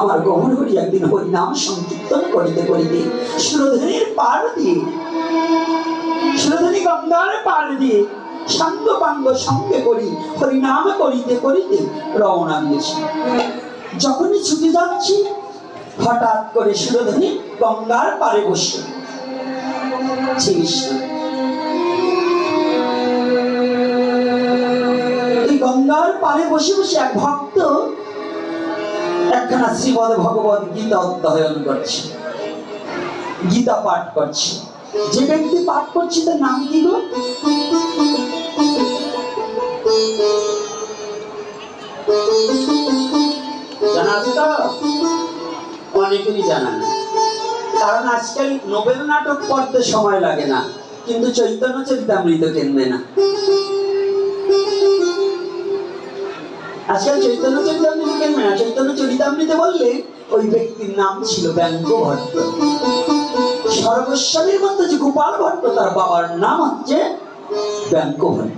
আমার গমন হরি একদিন হরিনাম সংকীর্তন করিতে করিতে সুরধনীর পার দিয়ে সুরধনী গঙ্গার পার দিয়ে সাঙ্গ পাঙ্গ সঙ্গে করি, হরিনাম করিতে করিতে রওনা দিয়েছি। যখনই ছুটে যাচ্ছি, হঠাৎ করে সুরধনী গঙ্গার পারে বসে গঙ্গার পারে বসে বসে এক ভক্ত একখানা শ্রীমদ ভগবত গীতা অধ্যয়ন করছে। গীতা পাঠ করছে। যে ব্যক্তি পাঠ করছে, তার নাম কি গো? অনেকেরই জানা না কারণ আজকাল নোবেল নাটক পড়তে সময় লাগে না, কিন্তু চৈতন্য চরিতামৃত কিনবে না। আজকাল চৈতন্য চরিতামৃত কিনবে না? চৈতন্য চরিতামৃত বললে ওই ব্যক্তির নাম ছিল ব্যঙ্গ ভট্ট সর্বস্বামীর মধ্যে যে গোপাল ভট্ট, তার বাবার নাম হচ্ছে ব্যঙ্গ ভট্ট।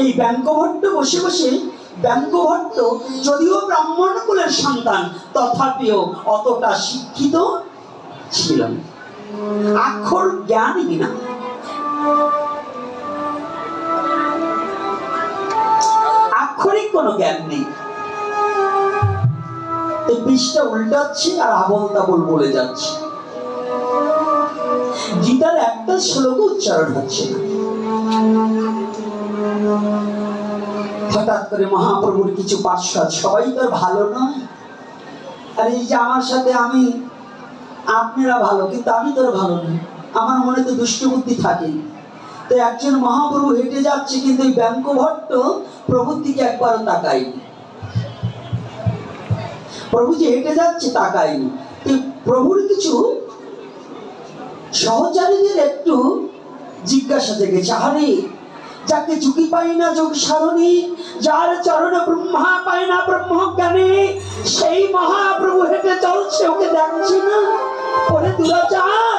এই ব্যঙ্গভট্ট বসে বসে ব্যঙ্গভট্ট যদিও ব্রাহ্মণ কুলের সন্তান, তথাপিও অতটা শিক্ষিত ছিল। আক্ষর জ্ঞানই না আক্ষরিক কোনো জ্ঞান নেই। এই বিষটা উল্টাচ্ছে আর আবল তাবল বলে যাচ্ছে। গীতার একটা শ্লোক উচ্চারণ হচ্ছে হঠাৎ করে মহাপ্রভুর কিছু পার্শ্বদ সবাই তো ভালো নয়। আর এই যে আমার সাথে আমি, আপনারা ভালো, কিন্তু আমি তো আর ভালো নই। আমার মনে তো দুষ্ট বুদ্ধি থাকে তো একজন মহাপ্রভু হেঁটে যাচ্ছে, কিন্তু এই ব্যাঙ্ক ভট্ট প্রভুর দিকে একবারও তাকায়নি। প্রভু যে হেঁটে যাচ্ছে, তাকায়নি। তো প্রভুর কিছু সহচারীদের একটু জিজ্ঞাসা জেগেছে, আরে, যাকে ঝুঁকি পাই না যোগ সারণী, যার চরণ ব্রহ্মা পায় না ব্রহ্ম জ্ঞানী সেই মহাপ্রভু হেঁটে চলছে, ওকে দেখছে না? ওরে দুরাচার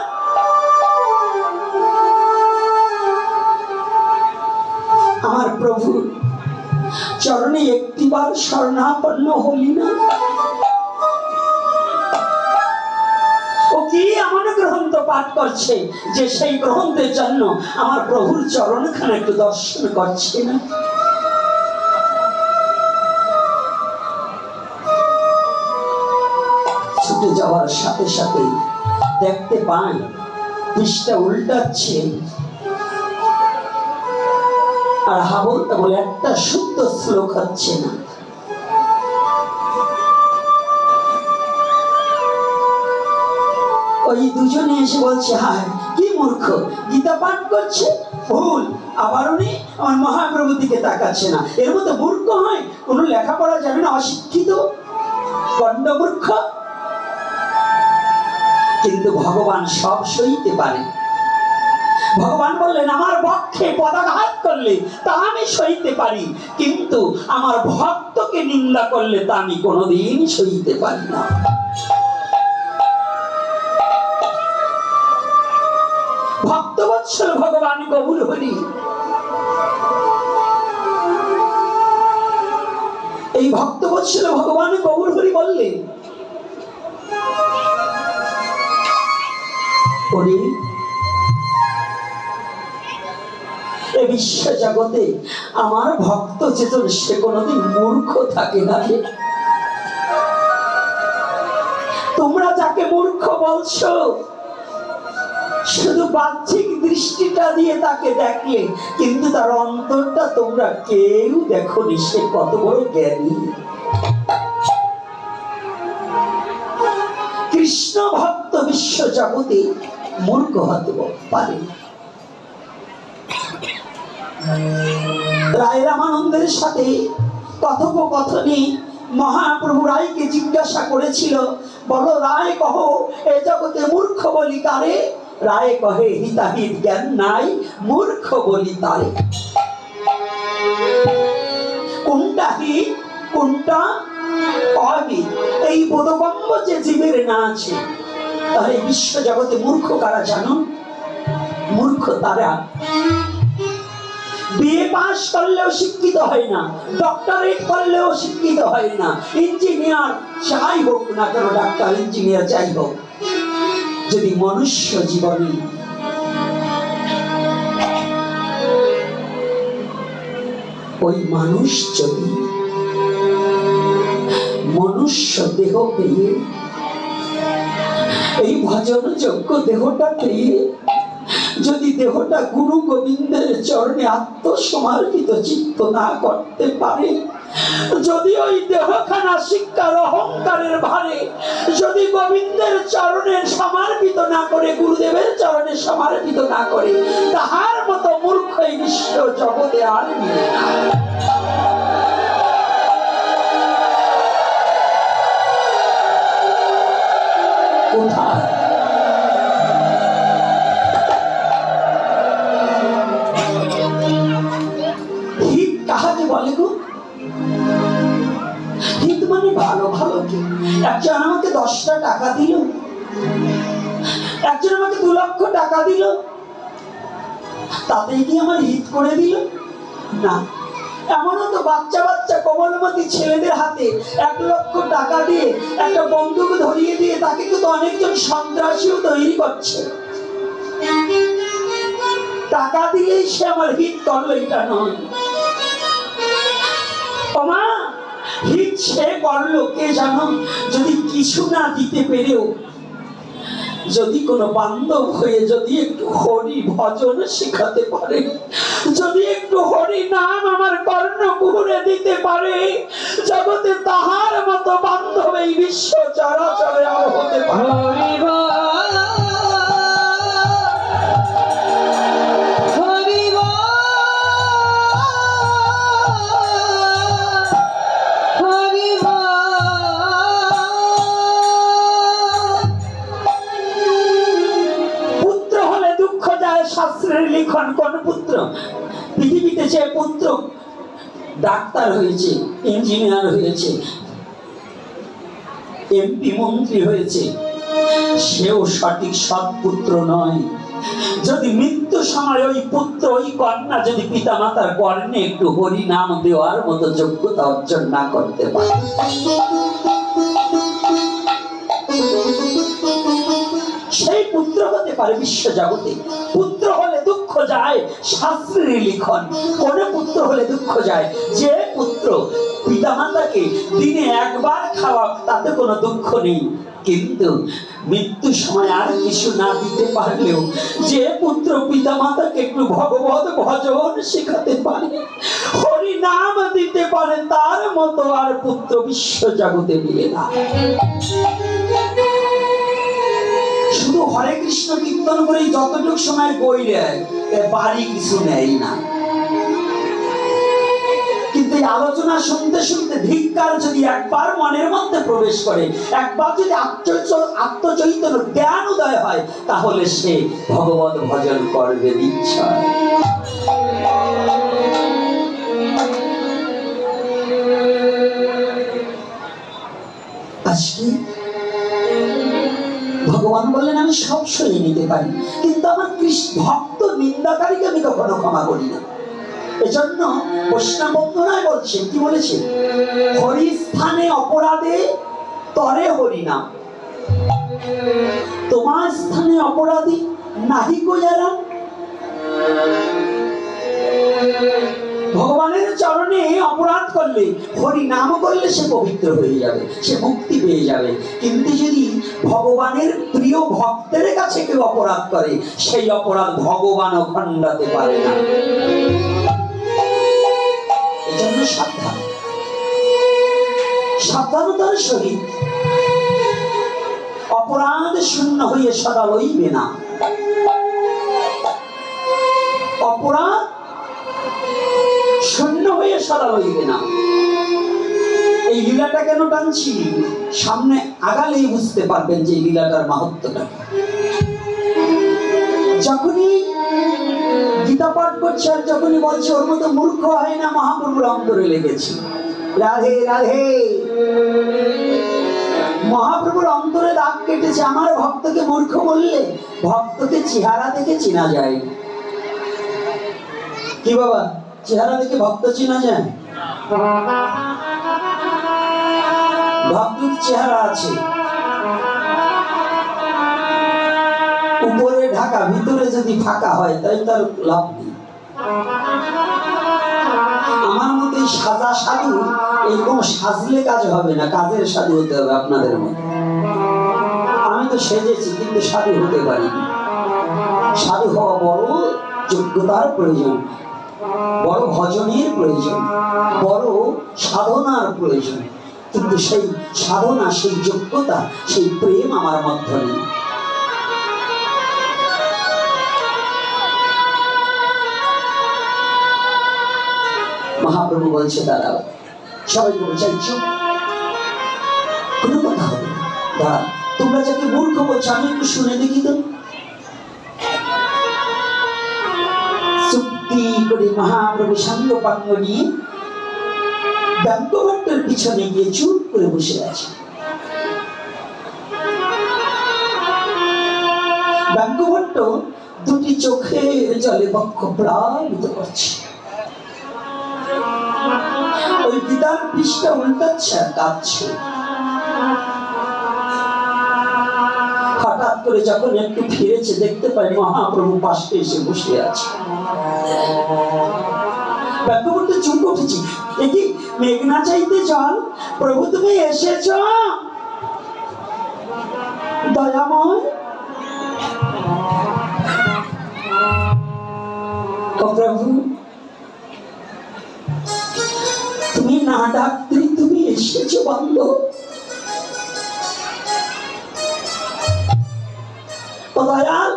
চরণে একটিবার স্বর্ণাপন্ন হলি না। ছুটে যাওয়ার সাথে সাথে দেখতে পাই পৃষ্ঠা উল্টাচ্ছে। আর হাবল বলে একটা শুদ্ধ শ্লোক হচ্ছে না। ওই দুজনে এসে বলছে, হায়, কি মূর্খ, গীতা পাঠ করছে? ভুল আবার উনি আমার মহাপ্রভুর দিকে তাকাচ্ছে না। এর মতো মূর্খ হয়, কোনো লেখাপড়া জানে না, অশিক্ষিত গণ্ডমূর্খ কিন্তু ভগবান সব সইতে পারে ভগবান বললেন, আমার পক্ষে পদাঘাত করলে তা আমি সইতে পারি। কিন্তু আমার ভক্তকে নিন্দা করলে তা আমি কোনোদিন সইতে পারি না। ভক্তবৎসল ভগবান কবুল হরি। এই ভক্তবৎসল ভগবান কবুল হরি বললেন বিশ্ব জগতে আমার ভক্ত চেতন, সে কোনোদিন মূর্খ থাকে না তোমরা যাকে মূর্খ বলছো, শুধু বাহ্যিক দৃষ্টিটা দিয়ে তাকে দেখলে, কিন্তু তার অন্তরটা তোমরা কেউ দেখো নি সে কত বড় জ্ঞানী। কৃষ্ণ ভক্ত বিশ্ব জগতে মূর্খ হতে পারে। রায় রামানন্দের সাথে কথোপকথনে মহাপ্রভু রায়কে জিজ্ঞাসা করেছিল, বলো, রায় কহ, এ জগতে মূর্খ বলি কারে? রায় কহে হিতাহিত জ্ঞান নাই, মূর্খ বলি তারে। কোনটা হিত কোনটা অহিত এই বোধগম্য যে জীবের না আছে, তাহলে বিশ্ব জগতে মূর্খ কারা জানো? মূর্খ তারা। বিএ পাস করলেও শিক্ষিত হয় না, ডক্টরেট করলেও শিক্ষিত হয় না, ইঞ্জিনিয়ার যাই হোক না কেন, ডাক্তার, ইঞ্জিনিয়ার যাই হোক, যদি মনুষ্য জীবনে ওই মানুষ যদি মনুষ্য দেহ পেয়ে, এই ভজন যোগ্য দেহটা পেয়ে যদি দেহটা গুরু গোবিন্দের চরণে আত্মসমর্পিত চিত্ত না করতে পারে, যদি ওই দেহখানা শিক্ষার অহংকারের ভারে, যদি গোবিন্দের চরণে সমর্পিত না করে, গুরুদেবের চরণে সমর্পিত না করে, তাহার মতো মূর্খ এই বিশ্ব জগতে আর কোথায়? ভালো ভালো একজন আমাকে দশটা টাকা দিল। একজন আমাকে দু লক্ষ টাকা দিল। তাতেই কি আমার হিত করে দিল? না। এমনও তো বাচ্চা বাচ্চা কোমলমতি ছেলেদের হাতে এক লক্ষ টাকা দিয়ে একটা বন্দুক ধরিয়ে দিয়ে তাকে কিন্তু অনেকজন সন্ত্রাসীও তৈরি করছে। টাকা দিলেই সে আমার হিত করল, এটা নয়। হিত করল, কে জানো? যদি কিছু না দিতে পেরেও, যদি কোনো বান্ধব হয়ে যদি একটু হরি ভজন শিখাতে পারে, যদি একটু হরি নাম আমার কর্ণ কুহুরে দিতে পারে, জগতে তাহার মতো বান্ধব এই বিশ্ব চরাচরে আর হতে পারে। লিখন কোন পুত্র? পৃথিবীতে যে পুত্র ডাক্তার হয়েছে ইঞ্জিনিয়ার হয়েছে এমপি মন্ত্রী হয়েছে, সেও সঠিক সৎ পুত্র নয়। যদি মৃত্যু সময় ওই পুত্র, ওই কন্যা যদি পিতা মাতার কর্ণে একটু হরি নাম দেওয়ার মতো যোগ্যতা অর্জন না করতে পারে। পুত্র হতে পারে বিশ্ব জগতে পুত্র হলে দুঃখ যায় শাস্ত্রের লিখন। কোন পুত্র হলে দুঃখ যায়? যে পুত্র পিতামাতাকে দিনে একবার খাওয়া তাতে কোনো দুঃখ নেই। কিন্তু মৃত্যু সময় আর কিছু না দিতে পারলেও যে পুত্র পিতা মাতাকে একটু ভগবত ভজন শেখাতে পারে, হরি নাম দিতে পারে, তার মতো আর পুত্র বিশ্ব জগতে মিলে না। শুধু হরে কৃষ্ণ কীর্তন করে যতটুকু সময় বই এ বাড়ি কিছু নেয় না। কিন্তু আলোচনা শুনতে শুনতে ধিক্কার যদি একবার মনের মধ্যে প্রবেশ করে, একবার যদি আত্মচ- আত্মচৈতন্য জ্ঞান উদয় হয়, তাহলে সে ভগবত ভজন করবে নিশ্চয়। আজকে ভগবান বললেন, আমি সব সরিয়ে নিতে পারি। কিন্তু আমার কৃষ্ণ ভক্ত নিন্দাকারীকে আমি কখনো ক্ষমা করি না। এজন্য বৈষ্ণব বন্ধুরাই বলছেন কি বলেছে? হরি স্থানে অপরাধে তরে হরি নাম। তোমার স্থানে অপরাধী নাহি কো যারা ভগবানের চরণে অপরাধ করলে, হরি নাম করলে সে পবিত্র হয়ে যাবে, সে মুক্তি পেয়ে যাবে। কিন্তু যদি ভগবানের প্রিয় ভক্তের কাছে কেউ অপরাধ করে, সেই অপরাধ ভগবানও খণ্ডাতে পারে না। এজন্য সাবধান। সাবধানতার সহিত অপরাধ শূন্য হয়ে সদা লইবে না। অপরাধ শূন্য হয়ে সদা লইবে না। এই লীলাটা কেন টানছি? সামনে আগালেই বুঝতে পারবেন যে লীলাটার মাহাত্মটা যখনই গীতা পাঠ করছে আর যখনই বলছে, ওর মতো মূর্খ হয় না মহাপ্রভুর অন্তরে লেগেছে। রাধে রাধে। মহাপ্রভুর অন্তরে দাগ কেটেছে আমার ভক্তকে মূর্খ বললে ভক্তকে চেহারা দেখে চেনা যায় কি বাবা? চেহারা দেখে ভক্ত চেনা যায় ভক্তির চেহারা আছে। উপরে ঢাকা, ভিতরে যদি ফাঁকা হয়, তাই তার লাভ নেই। আমার মতে সাজা সাধু এরকম সাজলে কাজ হবে না, কাজের সাধু হতে হবে আপনাদের মতো। আমি তো সেজেছি, কিন্তু সাধু হতে পারিনি। সাধু হওয়া বড় যোগ্যতার প্রয়োজন। বড় ভজনের প্রয়োজন, বড় সাধনার প্রয়োজন। কিন্তু সেই সাধনা, সেই যোগ্যতা, সেই প্রেম আমার মধ্যে নেই। মহাপ্রভু বলছে, দাঁড়াও। সবাই বলে চাই চুপ। কোনো কথা হবে না। দাঁড়া তোমরা যাকে মূর্খ বলছো, আমি একটু শুনে দেখি তো। চুক্তি করে মহাপ্রভু পিছনে গিয়ে চুপ করে বসে আছে। দুটি চোখে জলে বক্ষ প্লাবিত করছে। ওই বিদার পৃষ্ঠা উল্টাচ্ছে আর কাঁদছে। হঠাৎ করে যখন একটু ফিরেছে, দেখতে পাই মহাপ্রভু পাশে এসে বসে আছে। চুপ উঠেছি। মেঘনা চাইতে প্রভু, তুমি এসেছ? দয়াময়। প্রভু, তুমি না ডাকতে তুমি এসেছ বান্ধব ও দয়াল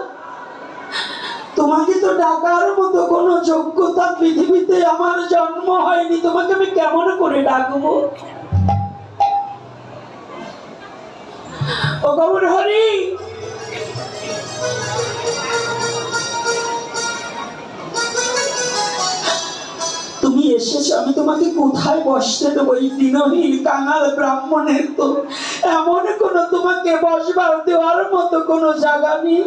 তোমাকে তো ডাকার মতো কোনো যোগ্যতা পৃথিবীতে আমার জন্ম হয়নি। তোমাকে আমি কেমন করে ডাকবো? ও গৌর হরি! তুমি এসেছ, আমি তোমাকে কোথায় বসতে দেবো? এই দিনহীন কাঙাল ব্রাহ্মণের তো এমন কোন তোমাকে বসবার দেওয়ার মতো কোনো জায়গা নেই।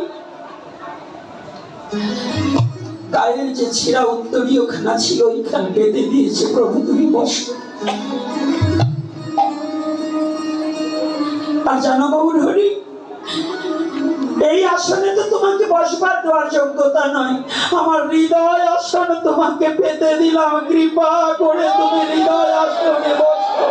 গায়ের যে ছেঁড়া উত্তরীয় খানা ছিল ওইখান পেতে দিয়েছে প্রভু, তুমি বসো। আর জানো বাবুর হরি, এই আসনে তো তোমাকে বসবার দেওয়ার যোগ্যতা নয়। আমার হৃদয় আসন তোমাকে পেতে দিলাম, কৃপা করে তুমি হৃদয় আসনে বসো।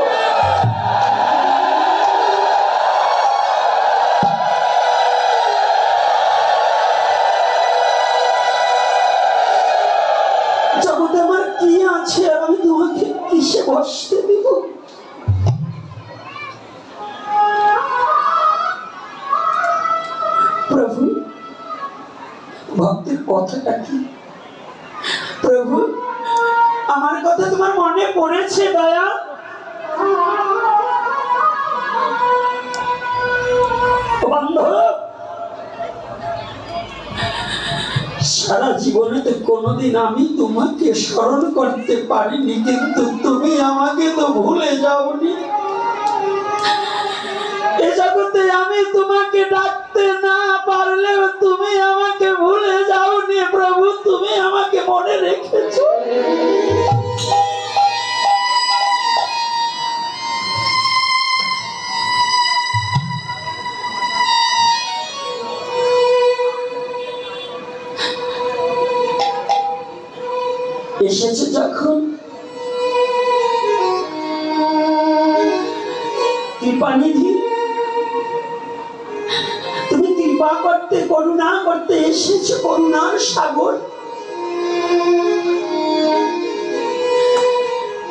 স্মরণ করতে পারিনি, কিন্তু তুমি আমাকে তো ভুলে যাওনি। এ জগতে আমি তোমাকে ডাকতে না পারলেও তুমি আমাকে ভুলে যাওনি, প্রভু, তুমি আমাকে মনে রেখেছো। যখন কৃপানিধি, তুমি কৃপা করতে, করুণা করতে এসেছ, করুণার সাগর।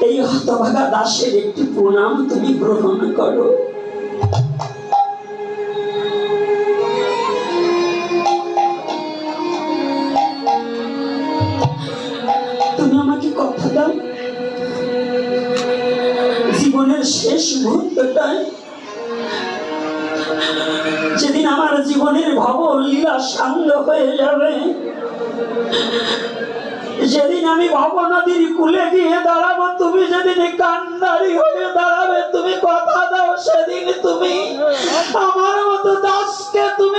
এই হতভাগা দাসের একটি প্রণাম তুমি গ্রহণ করো। যেদিন আমার জীবনের ভবন লীলা শান্ত হয়ে যাবে, যেদিন আমি ভব নদীর কুলে গিয়ে দাঁড়াবো, তুমি যেদিন কান্নারি হয়ে দাঁড়াবে, তুমি কথা দাও, সেদিন তুমি আমার মতো দাসকে তুমি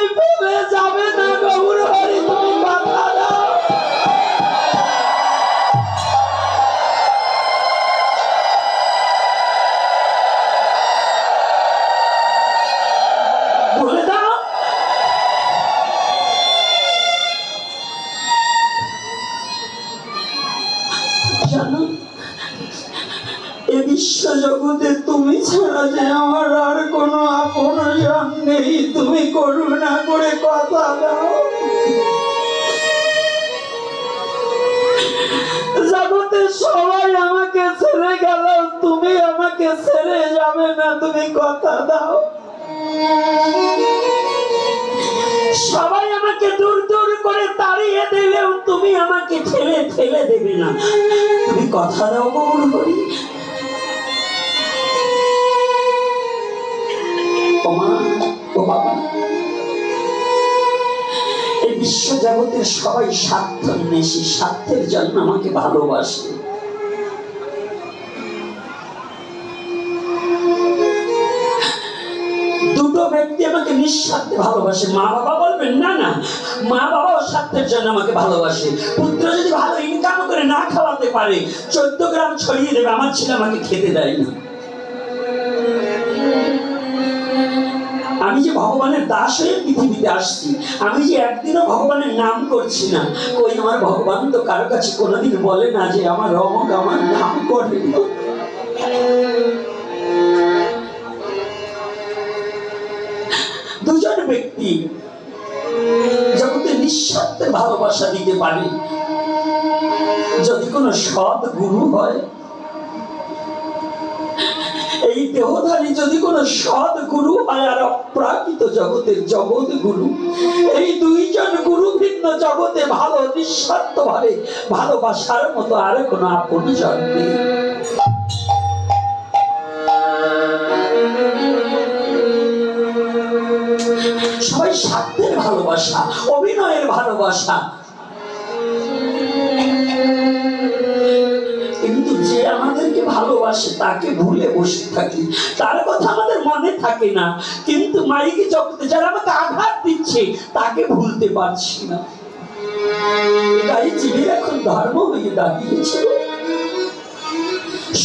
এ বিশ্ব তুমি ছাড়া যে আমার আর কোনো আপন নেই। তুমি করুণা করে কথা দাও। সবাই আমাকে ছেড়ে গেল, তুমি আমাকে ছেড়ে যাবে না, তুমি কথা দাও। সবাই আমাকে দূর দূর করে তাড়িয়ে দিলেও তুমি আমাকে ঠেলে ঠেলে দেবে না। তুমি কথা দাও ও বাবা। এই বিশ্ব জগতের সবাই স্বার্থ নেশি স্বার্থের জন্য আমাকে ভালোবাসে। আমাকে নিঃস্বার্থে ভালোবাসে। মা বাবা বলবেন, না না, মা বাবাও স্বার্থের জন্য আমাকে ভালোবাসে। পুত্র যদি ভালো ইনকাম করে না খাওয়াতে পারে, চোদ্দ গ্রাম ছড়িয়ে দেবে, আমার ছেলে আমাকে খেতে দেয় না। আমি যে ভগবানের দাস হয়ে পৃথিবীতে আসছি, আমি যে একদিনও ভগবানের নাম করছি না, কই আমার ভগবান তো কারও কাছে কোনোদিন বলে না যে আমার রমক আমার নাম করে ভালোবাসা দিতে পারে? যদি কোনো সৎ গুরু হয়, এই দেহধারী যদি কোনো সৎ গুরু হয় আর অপ্রাকৃত জগতের জগৎ গুরু, এই দুইজন গুরু ভিন্ন জগতে ভালো, নিঃস্বার্থ ভাবে ভালোবাসার মতো আর কোনো আপন জন নেই। সবাই স্বার্থের ভালোবাসা অভিনয়ের ভালোবাসা। কিন্তু যে আমাদেরকে ভালোবাসে, তাকে ভুলে বসে থাকি। তার কথা আমাদের মনে থাকে না। কিন্তু মাইকে জগতে যারা আমাকে আঘাত দিচ্ছে, তাকে ভুলতে পারছি না। তাই জীবের এখন ধর্ম হয়ে দাঁড়িয়েছে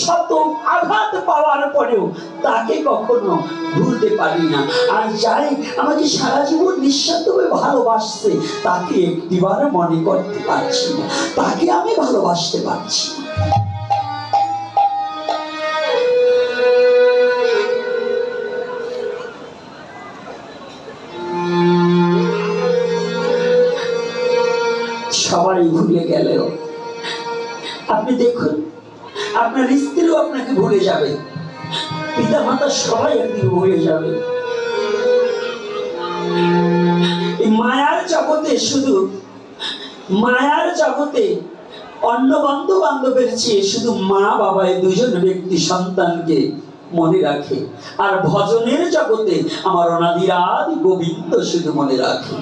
শত আঘাত পাওয়ার পরেও তাকে কখনো ভুলতে পারি না আর যাই আমাকে সারা জীবন নিঃস্বার্থভাবে ভালোবাসছে, তাকে একটিবার মনে করতে পারছি না তাকে আমি ভালোবাসতে পারছি না। সবাই ভুলে গেলেও, আপনি দেখুন আপনার স্ত্রীও আপনাকে ভুলে যাবে। পিতা মাতা সবাই একদিন ভুলে যাবে। মায়ার জগতে শুধু, মায়ার জগতে অন্য বন্ধু বান্ধবের চেয়ে শুধু মা বাবা এই দুজন ব্যক্তি সন্তানকে মনে রাখে। আর ভজনের জগতে আমার অনাদিরাদি গোবিন্দ শুধু মনে রাখে।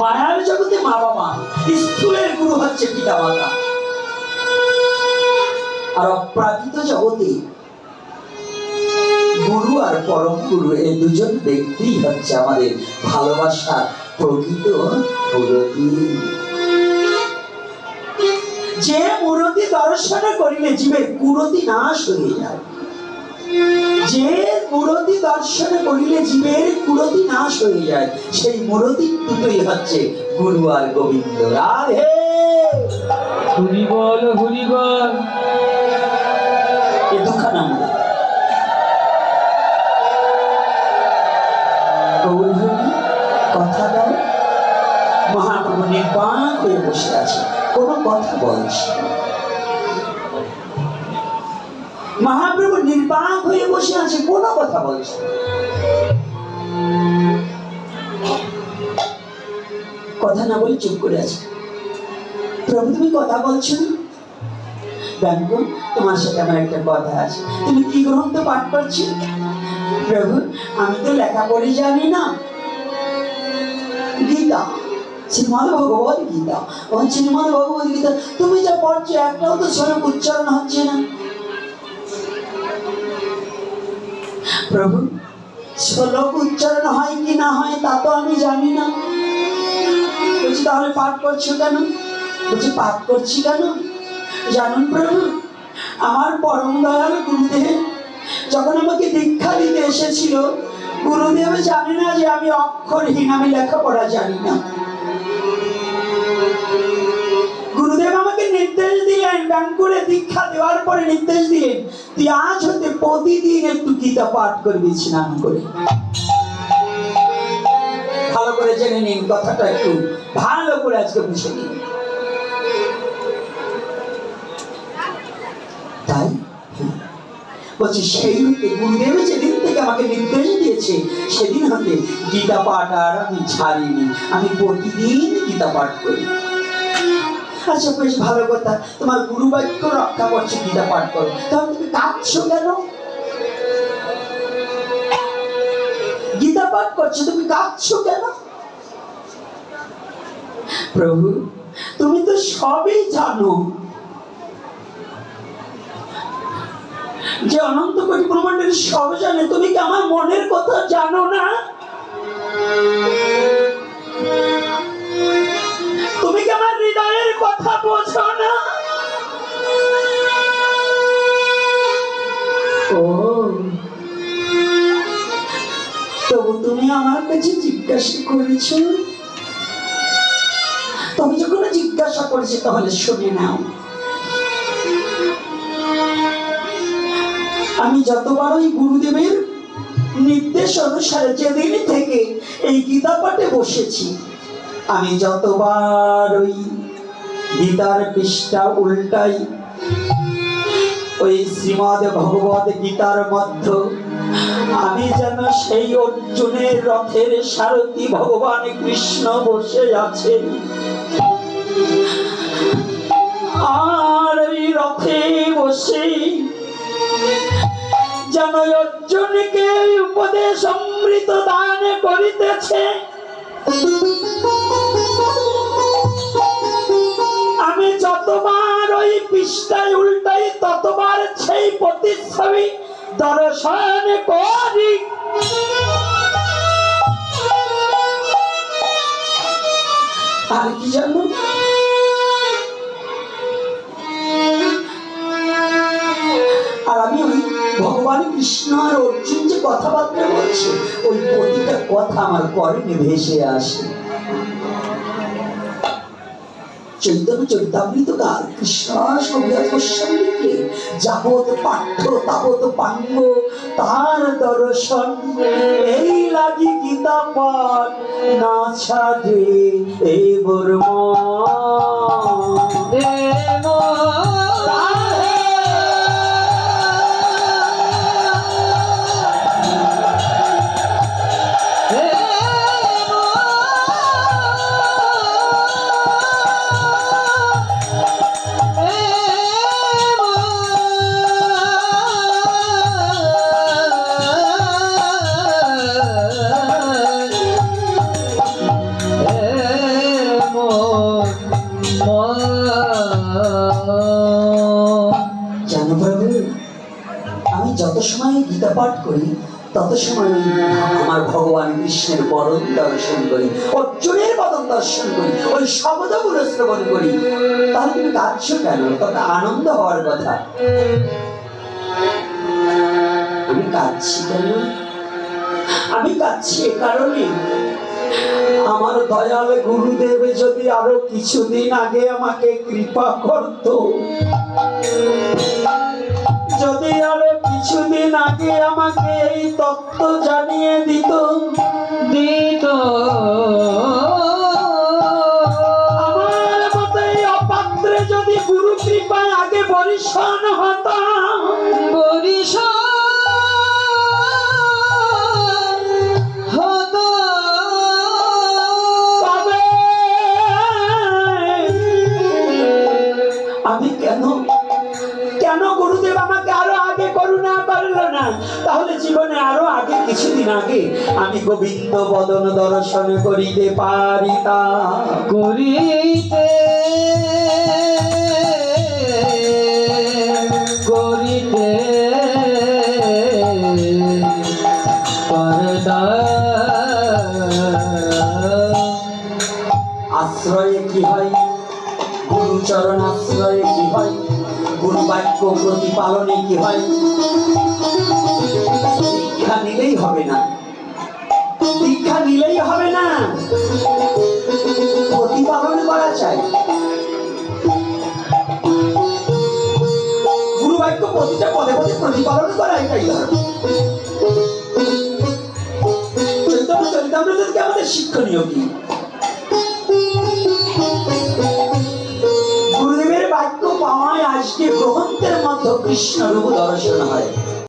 মায়ার জগতে মা বাবা, স্থূলের গুরু হচ্ছে পিতা মাতা আর অপ্রাকৃত জগতে গুরু আর পরম গুরু এই দুজন ব্যক্তি হচ্ছে আমাদের ভালোবাসার প্রকৃত মূরতি যে মূরতি দর্শন করিলে জীবের কুরতি নাশ হয়ে যায়। যে মূরতি দর্শন করিলে জীবের কুরতি নাশ হয়ে যায়, সেই মূরতি দুটোই হচ্ছে গুরু আর গোবিন্দ। রাধে। হরি বল হরি বল। এ দুখানা মূরতি গৌরহরি কথা দাও। মহাপ্রভু নির্বাক হয়ে বসে আছে কোনো কথা বলছে না। মহাপ্রভু নির্বাক হয়ে বসে আছে কোনো কথা বলছে না। কথা না বলে চুপ করে আছে প্রভু, তুমি কথা বলছো না? দেখো তোমার সাথে আমার একটা কথা আছে। তুমি কি গ্রন্থ পাঠ করছ? প্রভু, আমি তো লেখাপড়ি জানি না। গীতা শ্রীমদ ভগবত গীতা। ও শ্রীমদ ভগবত গীতা, তুমি যা পড়ছো, একটাও তো স্বরূপ উচ্চারণ হচ্ছে না। প্রভু, শ্লোক উচ্চারণ হয় কি না হয়, তা তো আমি জানি না। বলছি, তাহলে পাঠ করছ কেন? বলছি, পাঠ করছি কেন? জানুন প্রভু, আমার পরম দয়াল গুরুদেব, যখন আমাকে দীক্ষা দিতে এসেছিল, গুরুদেব জানে না যে আমি অক্ষরহীন আমি লেখাপড়া জানি না। গুরুদেব আমাকে নির্দেশ দিলেন ব্যায়াম করে দীক্ষা দেওয়ার পরে নির্দেশ দিলেন, তুই আজ হতে প্রতিদিন একটু গীতা পাঠ করবি, স্নান করে। ভালো করে জেনে নিন, কথাটা একটু ভালো করে আজকে বুঝে নিন। তাই। বলছি, সেই গুরুদেব যেদিন থেকে আমাকে নির্দেশ দিয়েছে, সেদিন হতে গীতা পাঠ আর আমি ছাড়িনি। আমি প্রতিদিন গীতা পাঠ করি। আচ্ছা বেশ ভালো কথা। তোমার রক্ষা করছে গীতা পাঠ করো। তাহলে তুমি কাঁদছো কেন? গীতা পাঠ করছ, তুমি কাঁদছো কেন? প্রভু, তুমি তো সবই জানো। যে অনন্ত কোটি ব্রহ্মাণ্ডের সব জানে তুমি কি আমার মনের কথা জানো না? তুমি কি আমার হৃদয়ের কথা বোঝো না? তবু তুমি আমার কাছে জিজ্ঞাসা করেছ? তবে যখন জিজ্ঞাসা করেছে, তাহলে শুনে নাও। আমি যতবার ওই গুরুদেবের নির্দেশ অনুসারে যেদিন থেকে এই গীতা পাঠে বসেছি, আমি যতবার ওই গীতার পৃষ্ঠা উল্টাই, ওই শ্রীমদ ভগবত গীতার মধ্য, আমি যেন সেই অর্জুনের রথের সারথি ভগবান কৃষ্ণ বসে আছেন আর ওই রথে বসে যেন অর্জুনকে উপদেশ অমৃত দান করিতেছে। আমি যতবার ওই পৃষ্ঠায় উল্টাই, ততবার সেই প্রতিচ্ছবি দর্শন করি। আর কি জানো কৃষ্ণ আর অর্জুন যে কথাবার্তা বলছে ওই প্রতিটা কথা আমার কর্ণে ভেসে আসে। চৈতন্য চরিতামৃত গান কৃষ্ণ গোস্বামীকে যাবত পাঠ্য তাবত পাঙ্গ তার দর্শন এই লাগি গীতা পাঠ না ছাড়ে এই বর্মা। শব্দগুলো শ্রবণ করি। তাহলে তুমি কাঁদছো কেন? তত আনন্দ হওয়ার কথা। আমি কাঁদছি কেন? আমি কাঁদছি এ কারণে। আমার দয়াল গুরুদেব যদি আরও কিছুদিন আগে আমাকে কৃপা করতো, যদি আরও কিছুদিন আগে আমাকে এই তত্ত্ব জানিয়ে দিত দিত। আমি কেন? কেন গুরুদেব আমাকে আরও আগে করুণা করল না? তাহলে জীবনে আরও আগে, কিছুদিন আগে আমি গোবিন্দ বদন দর্শন করিতে পারিতাম। করিতে করিতে আশ্রয়ে কি হয়? গুরুচরণ আশ্রয়ে কি হয়? গুরু বাক্য প্রতিপালনে কি হয়? দীক্ষা নিলেই হবে না। দীক্ষা নিলেই হবে না। প্রতিপালন করা চাই। পদে পদে প্রতিপালন করা এটাই শিক্ষণীয় কি? গুরুদেবের বাক্য পাওয়ায় আজকে গ্রহন্তের মধ্যে কৃষ্ণ রূপ দর্শন হয়।